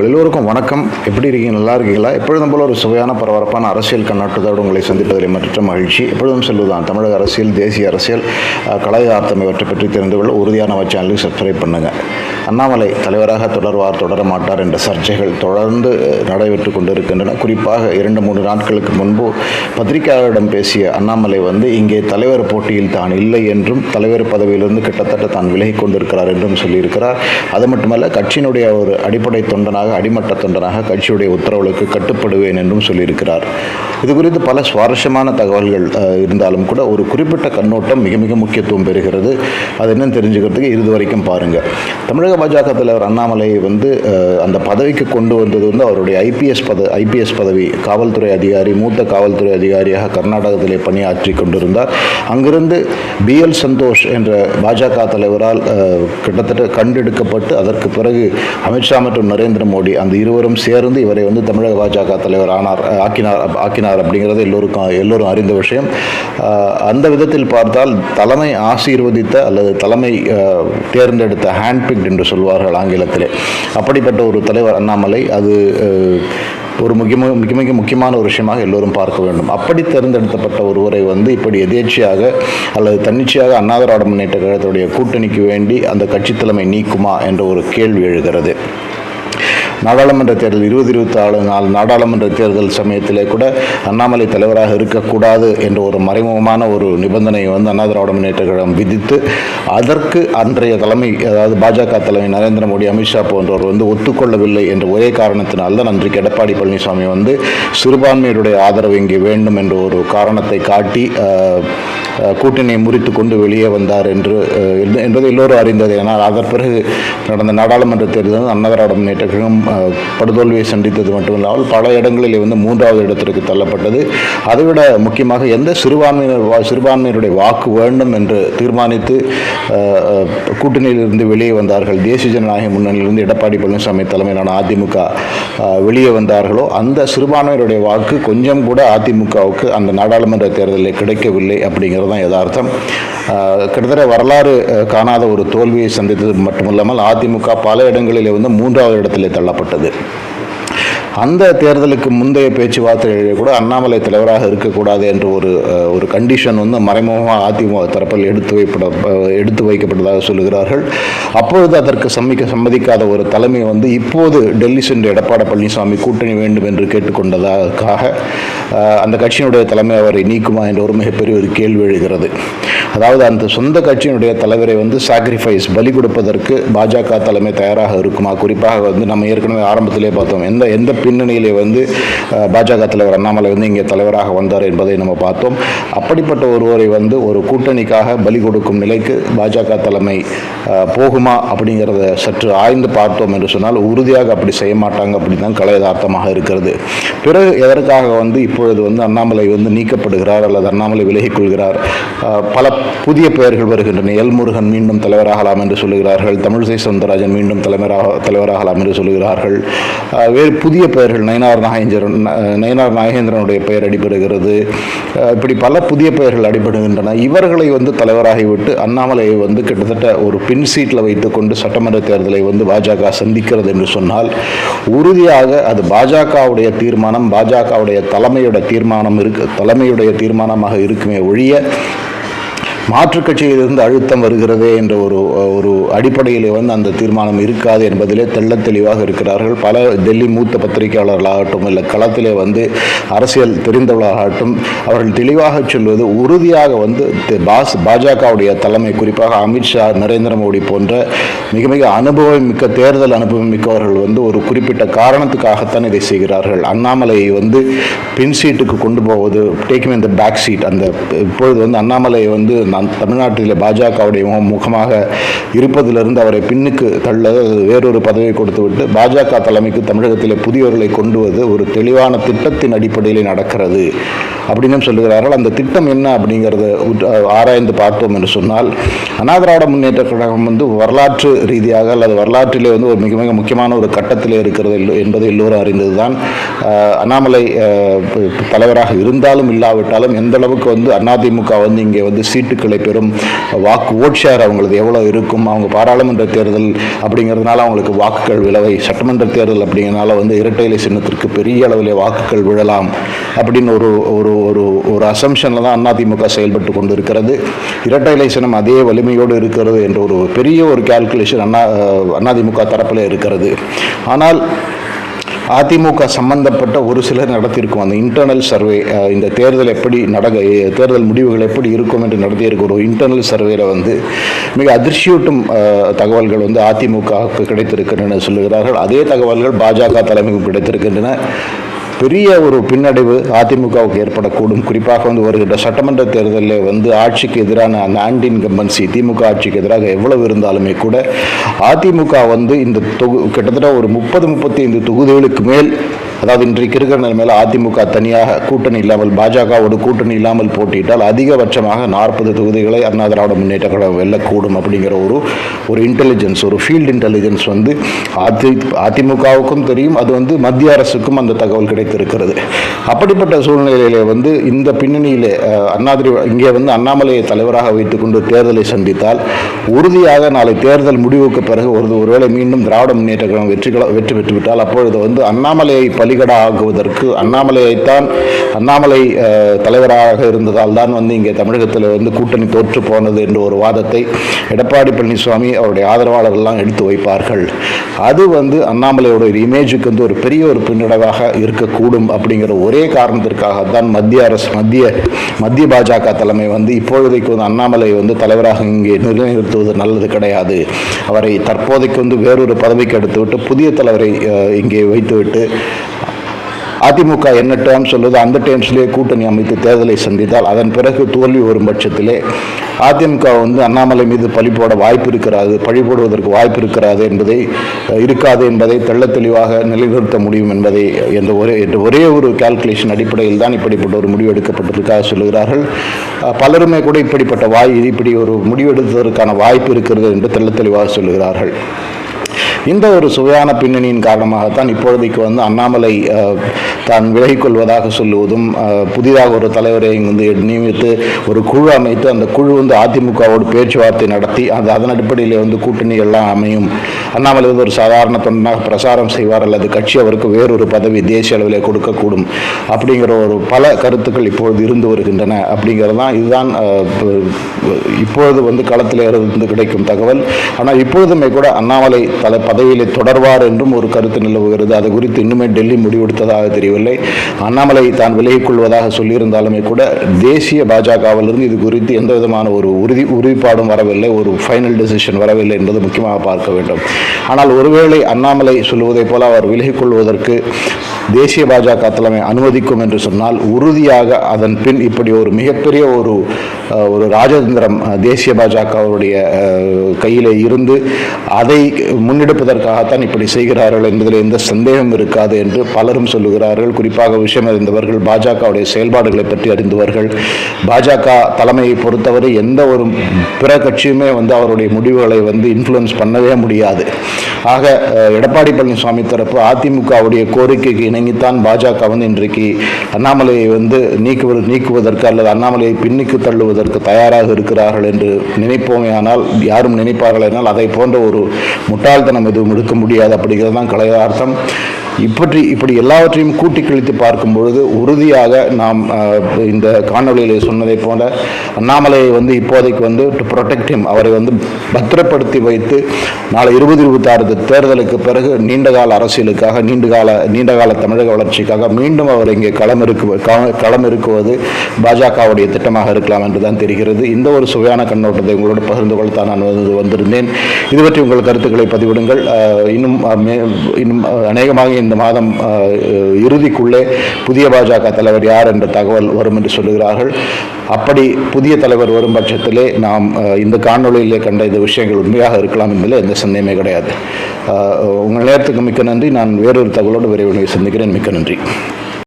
உங்கள் எல்லோருக்கும் வணக்கம். எப்படி இருக்கீங்க? நல்லா இருக்கீங்களா? எப்பொழுதும் போல ஒரு சுவையான பரபரப்பான அரசியல் கண்ணோட்டத்தோடு உங்களை சந்திப்பதில் மற்ற மகிழ்ச்சி. எப்பொழுதும் சொல்லுதான் தமிழக அரசியல் தேசிய அரசியல் கலையார்த்தம் இவற்றை பற்றி தெரிந்து கொள்ள உறுதியான சேனலுக்கு சப்ஸ்கிரைப் பண்ணுங்கள் அண்ணாமலை தலைவராக தொடர்வார் தொடர மாட்டார் என்ற சர்ச்சைகள் தொடர்ந்து நடைபெற்று கொண்டிருக்கின்றன. குறிப்பாக இரண்டு மூன்று நாட்களுக்கு முன்பு பத்திரிகையாளரிடம் பேசிய அண்ணாமலை வந்து இங்கே தலைவர் போட்டியில் தான் இல்லை என்றும் தலைவர் பதவியிலிருந்து கிட்டத்தட்ட தான் விலகிக் கொண்டிருக்கிறார் என்றும் சொல்லியிருக்கிறார். அது மட்டுமல்ல கட்சியினுடைய ஒரு அடிப்படை தொண்டனாக அடிமட்ட தொண்டனாக கட்சியுடைய உத்தரவுகளுக்கு கட்டுப்படுவேன் என்றும் சொல்லியிருக்கிறார். இது குறித்து பல சுவாரஸ்யமான தகவல்கள் இருந்தாலும் கூட ஒரு குறிப்பிட்ட கண்ணோட்டம் மிக மிக முக்கியத்துவம் பெறுகிறது. அது என்னன்னு தெரிஞ்சுக்கிறதுக்கு இது வரைக்கும் பாருங்கள் தமிழக பாஜக தலைவர் அண்ணாமலை வந்து அந்த பதவிக்கு கொண்டு வந்தது வந்து அவருடைய ஐபிஎஸ் பத ஐபிஎஸ் பதவி காவல்துறை அதிகாரி மூத்த காவல்துறை அதிகாரியாக கர்நாடகத்திலே பணியாற்றி கொண்டிருந்தார். அங்கிருந்து பி எல் சந்தோஷ் என்ற பாஜக தலைவரால் கிட்டத்தட்ட கண்டெடுக்கப்பட்டு அதற்கு பிறகு அமித்ஷா மற்றும் நரேந்திர மோடி அந்த இருவரும் சேர்ந்து இவரை வந்து தமிழக பாஜக தலைவர் ஆனார் ஆக்கினார் ஆக்கினார் அப்படிங்கிறது எல்லோருக்கும் எல்லோரும் அறிந்த விஷயம். அந்த விதத்தில் பார்த்தால் தலைமை ஆசீர்வதித்த அல்லது தலைமை தேர்ந்தெடுத்த ஹேண்ட்பிக்ட் என்று சொல்வார்கள் ஆங்கிலத்திலே. அப்படிப்பட்ட ஒரு தலைவர் அண்ணாமலை அது ஒரு முக்கிய மிக மிக முக்கியமான ஒரு விஷயமாக எல்லோரும் பார்க்க வேண்டும். அப்படி தேர்ந்தெடுக்கப்பட்ட ஒருவரை வந்து இப்படி எதேச்சியாக அல்லது தன்னிச்சையாக அண்ணாதிராவிட முன்னேற்ற கழகத்துடைய கூட்டணிக்கு வேண்டி அந்த கட்சி தலைமை நீக்குமா என்ற ஒரு கேள்வி எழுகிறது. நாடாளுமன்ற தேர்தல் இருபது இருபத்தி ஆறு நாள் நாடாளுமன்ற தேர்தல் சமயத்திலே கூட அண்ணாமலை தலைவராக இருக்கக்கூடாது என்ற ஒரு மறைமுகமான ஒரு நிபந்தனையை வந்து அண்ணா திராவிட முன்னேற்ற கழகம் விதித்து அதற்கு அன்றைய தலைமை அதாவது பாஜக தலைமை நரேந்திர மோடி அமித்ஷா போன்றவர் வந்து ஒத்துக்கொள்ளவில்லை என்ற ஒரே காரணத்தினால் தான் அன்றைக்கு எடப்பாடி பழனிசாமி வந்து சிறுபான்மையினுடைய ஆதரவு இங்கே வேண்டும் என்ற ஒரு காரணத்தை காட்டி கூட்டணியை முறித்து கொண்டு வெளியே வந்தார் என்று என்பது எல்லோரும் அறிந்தது. ஏன்னால் அதன் பிறகு நடந்த நாடாளுமன்ற தேர்தல் அண்ணா திராவிட முன்னேற்ற கழகம் படுதோல்வியை சந்தித்தது மட்டுமில்லாமல் பல இடங்களில் வந்து மூன்றாவது இடத்திற்கு தள்ளப்பட்டது. அதைவிட முக்கியமாக எந்த சிறுபான்மையினர் வா- சிறுபான்மையினருடைய வாக்கு வேண்டும் என்று தீர்மானித்து கூட்டணியிலிருந்து வெளியே வந்தார்கள். தேசிய ஜனநாயக முன்னணியிலிருந்து எடப்பாடி பழனிசாமி தலைமையிலான அதிமுக வெளியே வந்தார்களோ அந்த சிறுபான்மையினருடைய வாக்கு கொஞ்சம் கூட அதிமுகவுக்கு அந்த நாடாளுமன்ற தேர்தலில் கிடைக்கவில்லை அப்படிங்கிறது தான் யதார்த்தம். கிட்டத்தட்ட வரலாறு காணாத ஒரு தோல்வியை சந்தித்தது மட்டுமல்லாமல் அதிமுக பல இடங்களிலே வந்து மூன்றாவது இடத்திலே தள்ளப்பட்டது. கொண்டாடப்பட்டது அந்த தேர்தலுக்கு முந்தைய பேச்சுவார்த்தைகளிலே கூட அண்ணாமலை தலைவராக இருக்கக்கூடாது என்ற ஒரு ஒரு கண்டிஷன் வந்து மறைமுகமாக அதிமுக தரப்பில் எடுத்து வைப்பட எடுத்து வைக்கப்பட்டதாக சொல்லுகிறார்கள். அப்பொழுது அதற்கு சம்மிக்க சம்மதிக்காத ஒரு தலைமை வந்து இப்போது டெல்லி சென்று எடப்பாடி பழனிசாமி கூட்டணி வேண்டும் என்று கேட்டுக்கொண்டதற்காக அந்த கட்சியினுடைய தலைமை அவரை நீக்குமா என்ற ஒரு மிகப்பெரிய ஒரு கேள்வி எழுகிறது. அதாவது அந்த சொந்த கட்சியினுடைய தலைவரை வந்து சாக்ரிஃபைஸ் பலி கொடுப்பதற்கு பாஜக தலைமை தயாராக இருக்குமா? குறிப்பாக வந்து நம்ம ஏற்கனவே ஆரம்பத்திலே பார்த்தோம் எந்த எந்த பின்னணியிலே வந்து பாஜக தலைவர் அண்ணாமலை வந்து இங்கே தலைவராக வந்தார் என்பதை நம்ம பார்த்தோம். அப்படிப்பட்ட ஒருவரை வந்து ஒரு கூட்டணிக்காக பலி கொடுக்கும் நிலைக்கு பாஜக தலைமை போகுமா அப்படிங்கிறத சற்று ஆய்ந்து பார்த்தோம் என்று சொன்னால் உறுதியாக அப்படி செய்ய மாட்டாங்க அப்படின்னு தான் கலையதார்த்தமாக இருக்கிறது. பிறகு எதற்காக வந்து இப்பொழுது வந்து அண்ணாமலை வந்து நீக்கப்படுகிறார் அல்லது அண்ணாமலை விலகிக் கொள்கிறார்? பல புதிய பெயர்கள் வருகின்றன. எல்முருகன் மீண்டும் தலைவராகலாம் என்று சொல்லுகிறார்கள். தமிழிசை சவுந்தரராஜன் மீண்டும் தலைவராக தலைவராகலாம் என்று சொல்லுகிறார்கள். வேறு புதிய பெயர்கள் நயனார் நாகேந்திரன் நயனார் நாகேந்திரனுடைய பெயர் அடிபடுகிறது. இப்படி பல புதிய பெயர்கள் அடிபடுகின்றன. இவர்களை வந்து தலைவராகிவிட்டு அண்ணாமலையை வந்து கிட்டத்தட்ட ஒரு பின் சீட்டில் வைத்துக்கொண்டு சட்டமன்ற தேர்தலை வந்து பாஜக சந்திக்கிறது என்று சொன்னால் உறுதியாக அது பாஜகவுடைய தீர்மானம் பாஜகவுடைய தலைமையுடைய தீர்மானம் இருக்கு தலைமையுடைய தீர்மானமாக இருக்குமே ஒழிய மாற்றுக் கட்சியிலிருந்து அழுத்தம் வருகிறதே என்ற ஒரு ஒரு அடிப்படையிலே வந்து அந்த தீர்மானம் இருக்காது என்பதிலே தெள்ள தெளிவாக இருக்கிறார்கள். பல டெல்லி மூத்த பத்திரிகையாளர்களாகட்டும் இல்லை களத்திலே வந்து அரசியல் தெரிந்தவர்களாகட்டும் அவர்கள் தெளிவாக சொல்வது உறுதியாக வந்து பாஸ் பாஜகவுடைய தலைமை குறிப்பாக அமித்ஷா நரேந்திர மோடி போன்ற மிக மிக அனுபவம் மிக்க தேர்தல் அனுபவம் மிக்கவர்கள் வந்து ஒரு குறிப்பிட்ட காரணத்துக்காகத்தான் இதை செய்கிறார்கள். அண்ணாமலையை வந்து பின் சீட்டுக்கு கொண்டு போவது டேக்கிங் இந்த பேக் சீட் அந்த இப்பொழுது வந்து அண்ணாமலையை வந்து தமிழ்நாட்டில் பாஜகவுடைய முகமாக இருப்பதிலிருந்து அவரை பின்னுக்கு தள்ள வேறொரு பதவியை கொடுத்துவிட்டு பாஜக தலைமைக்கு தமிழகத்தில் புதியவர்களை கொண்டுவது ஒரு தெளிவான திட்டத்தின் அடிப்படையில் நடக்கிறது அப்படின்னு சொல்லுகிறார்கள். அந்த திட்டம் என்ன அப்படிங்கிறத ஆராய்ந்து பார்த்தோம் என்று சொன்னால் அண்ணா முன்னேற்ற கழகம் வந்து வரலாற்று ரீதியாக அல்லது வரலாற்றிலே வந்து ஒரு மிக மிக முக்கியமான ஒரு கட்டத்திலே இருக்கிறது என்பது எல்லோரும் அறிந்ததுதான். தான் அண்ணாமலை தலைவராக இருந்தாலும் இல்லாவிட்டாலும் எந்த அளவுக்கு வந்து அதிமுக வந்து இங்கே வந்து சீட்டுக்களை பெறும் வாக்கு ஓட் ஷேர் அவங்களது எவ்வளோ இருக்கும் அவங்க பாராளுமன்ற தேர்தல் அப்படிங்கிறதுனால அவங்களுக்கு வாக்குகள் விளவை சட்டமன்ற தேர்தல் அப்படிங்கிறனால வந்து இரட்டை இலை சின்னத்திற்கு பெரிய அளவில் வாக்குகள் விழலாம் அப்படின்னு ஒரு ஒரு ஒரு ஒரு அசம்ஷனில் தான் அதிமுக செயல்பட்டு கொண்டு இருக்கிறது இரட்டை இலை சின்னம் அதே வலிமையோடு இருக்கிறது என்ற ஒரு பெரிய ஒரு கால்குலேஷன் அண்ணா அதிமுக தரப்பில் இருக்கிறது. ஆனால் அதிமுக சம்பந்தப்பட்ட ஒரு சிலர் நடத்தியிருக்கும் அந்த இன்டர்னல் சர்வே இந்த தேர்தல் எப்படி நடக்க தேர்தல் முடிவுகள் எப்படி இருக்கும் என்று நடத்தியிருக்க ஒரு இன்டர்னல் சர்வேல வந்து மிக அதிர்ச்சியூட்டும் தகவல்கள் வந்து அதிமுகவுக்கு கிடைத்திருக்கின்றன சொல்லுகிறார்கள். அதே தகவல்கள் பாஜக தலைமைக்கு கிடைத்திருக்கின்றன. பெரிய ஒரு பின்னடைவு அதிமுகவுக்கு ஏற்படக்கூடும். குறிப்பாக வந்து வருகின்ற சட்டமன்ற தேர்தலில் வந்து ஆட்சிக்கு எதிரான அந்த ஆன்டி இன்கம்பன்சி திமுக ஆட்சிக்கு எதிராக எவ்வளவு இருந்தாலுமே கூட அதிமுக வந்து இந்த தொகு கிட்டத்தட்ட ஒரு முப்பது முப்பத்தி ஐந்து தொகுதிகளுக்கு மேல் அதாவது இன்றைக்கு இருக்கிற நிலைமையில் அதிமுக தனியாக கூட்டணி இல்லாமல் பாஜகவோடு கூட்டணி இல்லாமல் போட்டியிட்டால் அதிகபட்சமாக நாற்பது தொகுதிகளை அண்ணா திராவிட முன்னேற்ற கழகம் வெல்லக்கூடும் அப்படிங்கிற ஒரு ஒரு இன்டெலிஜென்ஸ் ஒரு ஃபீல்டு இன்டெலிஜென்ஸ் வந்து அதி அதிமுகவுக்கும் தெரியும் அது வந்து மத்திய அரசுக்கும் அந்த தகவல் கிடைத்திருக்கிறது. அப்படிப்பட்ட சூழ்நிலையிலே வந்து இந்த பின்னணியிலே அண்ணாதிரி இங்கே வந்து அண்ணாமலையை தலைவராக வைத்துக்கொண்டு தேர்தலை சந்தித்தால் உறுதியாக நாளை தேர்தல் முடிவுக்கு பிறகு ஒரு ஒருவேளை மீண்டும் திராவிட முன்னேற்ற கழகம் வெற்றி வெற்றி பெற்றுவிட்டால் அப்பொழுது வந்து அண்ணாமலையை பலிகடா ஆகுவதற்கு அண்ணாமலையைத்தான் அண்ணாமலை தலைவராக இருந்ததால் தான் வந்து இங்கே தமிழகத்தில் வந்து கூட்டணி தோற்று போனது என்ற ஒரு வாதத்தை எடப்பாடி பழனிசாமி அவருடைய ஆதரவாளர்கள்லாம் எடுத்து வைப்பார்கள். அது வந்து அண்ணாமலையோட ஒரு இமேஜுக்கு வந்து ஒரு பெரிய ஒரு பின்னடைவாக இருக்கக்கூடும் அப்படிங்கிற ஒரே காரணத்திற்காக தான் மத்திய அரசு மத்திய மத்திய பாஜக தலைமை வந்து இப்பொழுதைக்கு வந்து அண்ணாமலை வந்து தலைவராக இங்கே நிலைநிறுத்துவது நல்லது கிடையாது. அவரை தற்போதைக்கு வந்து வேறொரு பதவிக்கு எடுத்துவிட்டு புதிய தலைவரை இங்கே வைத்துவிட்டு அதிமுக என்ன டேர்ம் சொல்லுது. அந்த டேர்ம்ஸ்லேயே கூட்டணி அமைத்து தேர்தலை சந்தித்தால் அதன் பிறகு தோல்வி வரும் பட்சத்திலே அதிமுக வந்து அண்ணாமலை மீது பழி போட வாய்ப்பு இருக்கிறாது. பழி போடுவதற்கு வாய்ப்பு இருக்கிறாது என்பதை இருக்காது என்பதை தெள்ள தெளிவாக நிலைநிறுத்த முடியும் என்பதை என்ற ஒரே என்ற ஒரே ஒரு கால்குலேஷன் அடிப்படையில் தான் இப்படிப்பட்ட ஒரு முடிவு எடுக்கப்பட்டிருக்காக சொல்லுகிறார்கள். பலருமே கூட இப்படிப்பட்ட வாய் இப்படி ஒரு முடிவெடுத்ததற்கான வாய்ப்பு இருக்கிறது என்று தெள்ள தெளிவாக சொல்லுகிறார்கள். இந்த ஒரு சுவையான பின்னணியின் காரணமாகத்தான் இப்பொழுதைக்கு வந்து அண்ணாமலை தான் விலகிக்கொள்வதாக சொல்லுவதும் புதிதாக ஒரு தலைவரை வந்து நியமித்து ஒரு குழு அமைத்து அந்த குழு வந்து அதிமுகவோடு பேச்சுவார்த்தை நடத்தி அந்த அதன் அடிப்படையில் வந்து கூட்டணி எல்லாம் அமையும். அண்ணாமலை வந்து ஒரு சாதாரண தொண்டனாக பிரசாரம் செய்வார் அல்லது கட்சி அவருக்கு வேறொரு பதவி தேசிய அளவில் கொடுக்கக்கூடும் அப்படிங்கிற ஒரு பல கருத்துக்கள் இப்பொழுது இருந்து வருகின்றன. அப்படிங்கிறது தான் இதுதான் இப்பொழுது வந்து களத்தில் இருந்து கிடைக்கும் தகவல். ஆனால் இப்பொழுதுமே கூட அண்ணாமலை தலை பதவியில் தொடர்வார் என்றும் ஒரு கருத்து நிலவுகிறது. அது குறித்து இன்னுமே டெல்லி முடிவெடுத்ததாக தெரியவில்லை. அண்ணாமலை தான் விலகிக் கொள்வதாக சொல்லியிருந்தாலுமே கூட தேசிய பாஜகவிலிருந்து இது குறித்து எந்த விதமான ஒரு உறுதி உறுதிப்பாடும் வரவில்லை. ஒரு ஃபைனல் டெசிஷன் வரவில்லை என்பது முக்கியமாக பார்க்க வேண்டும். ஆனால் ஒருவேளை அண்ணாமலை சொல்லுவதைப் போல அவர் விலகிக் கொள்வதற்கு தேசிய பாஜக தலைமை அனுமதிக்கும் என்று சொன்னால் உறுதியாக அதன் பின் இப்படி ஒரு மிகப்பெரிய ஒரு ஒரு ராஜதந்திரம் தேசிய பாஜகவுடைய கையில் இருந்து அதை முன்னெடுப்பதற்காகத்தான் இப்படி செய்கிறார்கள் என்பதில் எந்த சந்தேகம் இருக்காது என்று பலரும் சொல்லுகிறார்கள். குறிப்பாக விஷயம் அறிந்தவர்கள் பாஜகவுடைய செயல்பாடுகளை பற்றி அறிந்தவர்கள். பாஜக தலைமையை பொறுத்தவரை எந்த ஒரு பிற கட்சியுமே வந்து அவருடைய முடிவுகளை வந்து இன்ஃப்ளூயன்ஸ் பண்ணவே முடியாது. ஆக எடப்பாடி பழனிசாமி தரப்பு அதிமுகவுடைய கோரிக்கைக்கு இணங்கித்தான் பாஜக வந்து இன்றைக்கு அண்ணாமலையை வந்து நீக்குவது நீக்குவதற்கு அல்லது அண்ணாமலையை பின்னுக்கு தள்ளுவதற்கு தயாராக இருக்கிறார்கள் என்று நினைப்போமே ஆனால் யாரும் நினைப்பார்கள் என்றால் அதை போன்ற ஒரு முட்டாள்தனம் எதுவும் எடுக்க முடியாது அப்படிங்கிறது தான் கலையார்த்தம் இப்படி இப்படி எல்லாவற்றையும் கூட்டி கழித்து பார்க்கும் பொழுது உறுதியாக நாம் இந்த காணொளியில் சொன்னதை போல அண்ணாமலையை வந்து இப்போதைக்கு வந்து டு ப்ரொடெக்ட் ஹிம் அவரை வந்து பத்திரப்படுத்தி வைத்து நாளை இருபது இருபத்தாறு தேர்தலுக்கு பிறகு நீண்டகால அரசியலுக்காக நீண்டகால நீண்டகால தமிழக வளர்ச்சிக்காக மீண்டும் அவர் இங்கே களமிருக்கு களம் இருக்குவது பாஜகவுடைய திட்டமாக இருக்கலாம் என்று தான் தெரிகிறது. இந்த ஒரு சுவையான கண்ணோட்டத்தை உங்களோட பகிர்ந்து கொள்ளத்தான் நான் வந்து வந்திருந்தேன். இது பற்றி உங்கள் கருத்துக்களை பதிவிடுங்கள். இன்னும் இன்னும் அநேகமாக இந்த இந்த மாதம் இறுதிக்குள்ளே புதிய பாஜக தலைவர் யார் என்ற தகவல் வரும் என்று சொல்லுகிறார்கள். அப்படி புதிய தலைவர் வரும் பட்சத்திலே நாம் இந்த காணொளியிலே கண்ட இந்த விஷயங்கள் உண்மையாக இருக்கலாம் என்பதில் எந்த சந்தேகமே கிடையாது. உங்கள் நேரத்துக்கு மிக்க நன்றி. நான் வேறொரு தகவலோடு விரைவில் சந்திக்கிறேன். மிக்க நன்றி.